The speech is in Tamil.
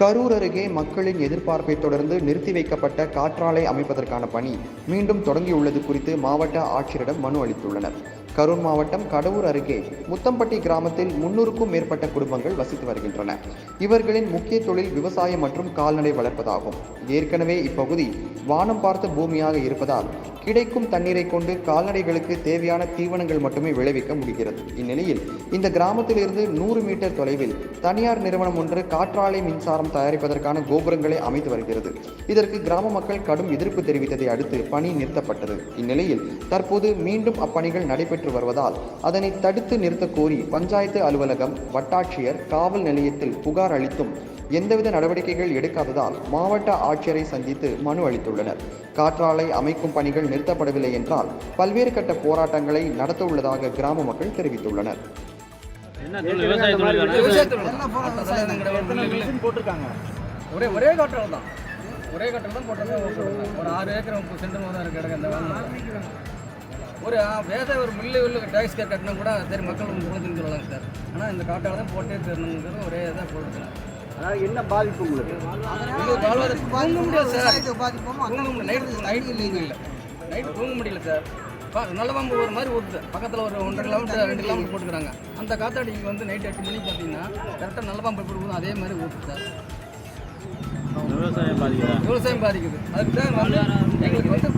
கரூர் அருகே மக்களின் எதிர்பார்ப்பை தொடர்ந்து நிறுத்தி வைக்கப்பட்ட காற்றாலை அமைப்பதற்கான பணி மீண்டும் தொடங்கியுள்ளது குறித்து மாவட்ட ஆட்சியரிடம் மனு அளித்துள்ளனர். கரூர் மாவட்டம் கடவுர் அருகே முத்தம்பட்டி கிராமத்தில் முன்னூறுக்கும் மேற்பட்ட குடும்பங்கள் வசித்து வருகின்றன. இவர்களின் முக்கிய தொழில் விவசாயம் மற்றும் கால்நடை வளர்ப்பதாகும். ஏற்கனவே இப்பகுதி வானம் பார்த்த பூமியாக இருப்பதால் கிடைக்கும் தண்ணீரை கொண்டு கால்நடைகளுக்கு தேவையான தீவனங்கள் மட்டுமே விளைவிக்க முடிகிறது. இந்நிலையில் இந்த கிராமத்திலிருந்து நூறு மீட்டர் தொலைவில் தனியார் நிறுவனம் ஒன்று காற்றாலை மின்சாரம் தயாரிப்பதற்கான கோபுரங்களை அமைத்து வருகிறது. இதற்கு கிராம மக்கள் கடும் எதிர்ப்பு தெரிவித்ததை அடுத்து பணி நிறுத்தப்பட்டது. இந்நிலையில் தற்போது மீண்டும் அப்பணிகள் நடைபெற்று வருவதால் அதனை தடுத்து நிறுத்தக் கோரி பஞ்சாயத்து அலுவலகம் வட்டாட்சியர் காவல் நிலையத்தில் புகார் அளித்தும் எந்தவித நடவடிக்கைகள் எடுக்காததால் மாவட்ட ஆட்சியரை சந்தித்து மனு அளித்துள்ளனர். காற்றாலை அமைக்கும் பணிகள் நிறுத்தப்படவில்லை என்றால் பல்வேறு கட்ட போராட்டங்களை நடத்த உள்ளதாக கிராம மக்கள் தெரிவித்துள்ளனர். ஒரே ஒரே காட்டில் தான் ஒரே காட்டில் தான் போட்டிருக்காங்க ஒரு ஆறு ஏக்கர் முப்பது சென்ட் தான் இருக்கு இடம் இந்த வேலை. ஒரு விவசாய ஒரு மில்லு வில்லு டேக்ஸ் கேர் கட்டினா கூட சரி மக்கள் முடிஞ்சுன்னு சொல்லலாம் சார். ஆனால் இந்த காட்டால் தான் போட்டே தரணுங்கிறது ஒரே இதாக போட்டுருக்காங்க. அதாவது என்ன பாதிப்பு உங்களுக்கு? தூங்க முடியல நைட்டு நைட்டு தூங்க இல்லை. நைட்டு தூங்க முடியல சார் பா நல்ல பாம்பு ஒரு மாதிரி ஊற்றுது பக்கத்தில் ஒரு ஒன்றரை கிலோமீட்டர் ரெண்டு கிலோமீட்டர் போட்டுக்கிறாங்க. அந்த காத்தாடி இங்கே வந்து நைட் எட்டு மணிக்கு பார்த்தீங்கன்னா கரெக்டாக நல்ல பாம்பு எப்படி ஊதும் அதே மாதிரி ஊற்றுது சார் விவசாயம் பாதிக்குதா? விவசாயம் பாதிக்குது. அதுக்கு தான் வந்து எங்களுக்கு வந்து